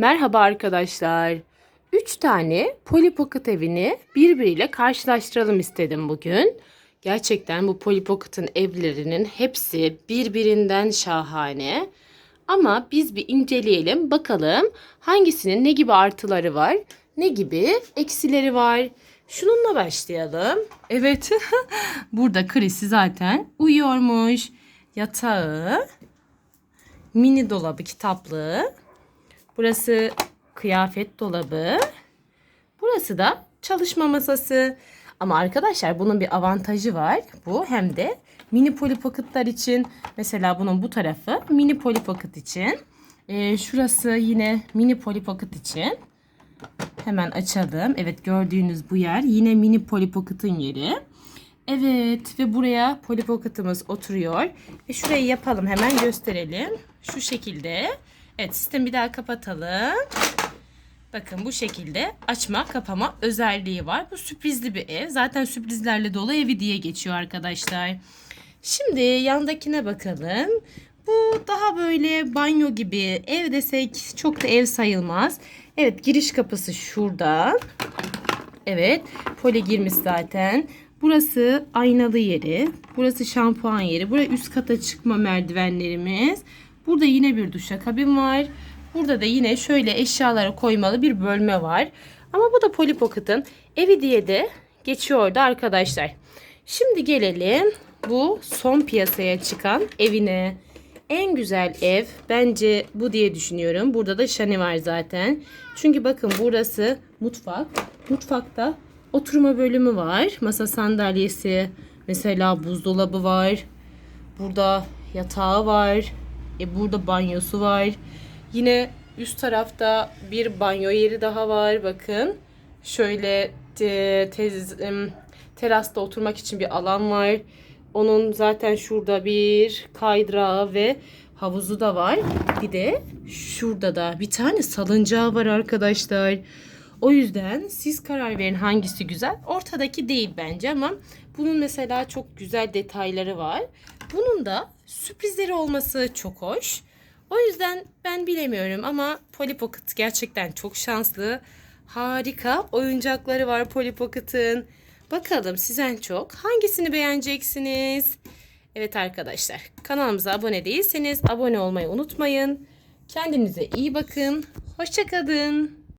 Merhaba arkadaşlar. 3 tane Polly Pocket evini birbiriyle karşılaştıralım istedim bugün. Gerçekten bu Polly Pocket'ın evlerinin hepsi birbirinden şahane. Ama biz bir inceleyelim bakalım hangisinin ne gibi artıları var, ne gibi eksileri var. Şununla başlayalım. Evet, burada Chris'i zaten uyuyormuş. Yatağı, mini dolabı, kitaplığı. Burası kıyafet dolabı. Burası da çalışma masası. Ama arkadaşlar bunun bir avantajı var. Bu hem de mini Polly Pocket'lar için. Mesela bunun bu tarafı mini Polly Pocket için. Ee, şurası yine mini Polly Pocket için. Hemen açalım. Evet gördüğünüz bu yer yine mini Polly Pocket'ın yeri. Evet ve buraya Polly Pocket'ımız oturuyor. Ve şurayı yapalım hemen gösterelim. Şu şekilde. Evet sistemi bir daha kapatalım. Bakın bu şekilde açma kapama özelliği var. Bu sürprizli bir ev. Zaten sürprizlerle dolu evi diye geçiyor arkadaşlar. Şimdi yandakine bakalım. Bu daha böyle banyo gibi ev desek çok da ev sayılmaz. Evet giriş kapısı şuradan. Evet pole girmiş zaten. Burası aynalı yeri. Burası şampuan yeri. Buraya üst kata çıkma merdivenlerimiz. Burada yine bir duşakabin var. Burada da yine şöyle eşyalara koymalı bir bölme var. Ama bu da Polly Pocket'ın evi diye de geçiyordu arkadaşlar. Şimdi gelelim bu son piyasaya çıkan evine. En güzel ev bence bu diye düşünüyorum. Burada da şani var zaten. Çünkü bakın burası mutfak. Mutfakta oturma bölümü var. Masa sandalyesi, mesela buzdolabı var. Burada yatağı var. E burada banyosu var. Yine üst tarafta bir banyo yeri daha var. Bakın. Şöyle te, tez, terasta oturmak için bir alan var. Onun zaten şurada bir kaydırağı ve havuzu da var. Bir de şurada da bir tane salıncağı var arkadaşlar. O yüzden siz karar verin hangisi güzel. Ortadaki değil bence ama bunun mesela çok güzel detayları var. Bunun da sürprizleri olması çok hoş. O yüzden ben bilemiyorum ama Polly Pocket gerçekten çok şanslı. Harika oyuncakları var Polly Pocket'ın. Bakalım siz en çok hangisini beğeneceksiniz? Evet arkadaşlar kanalımıza abone değilseniz abone olmayı unutmayın. Kendinize iyi bakın. Hoşçakalın.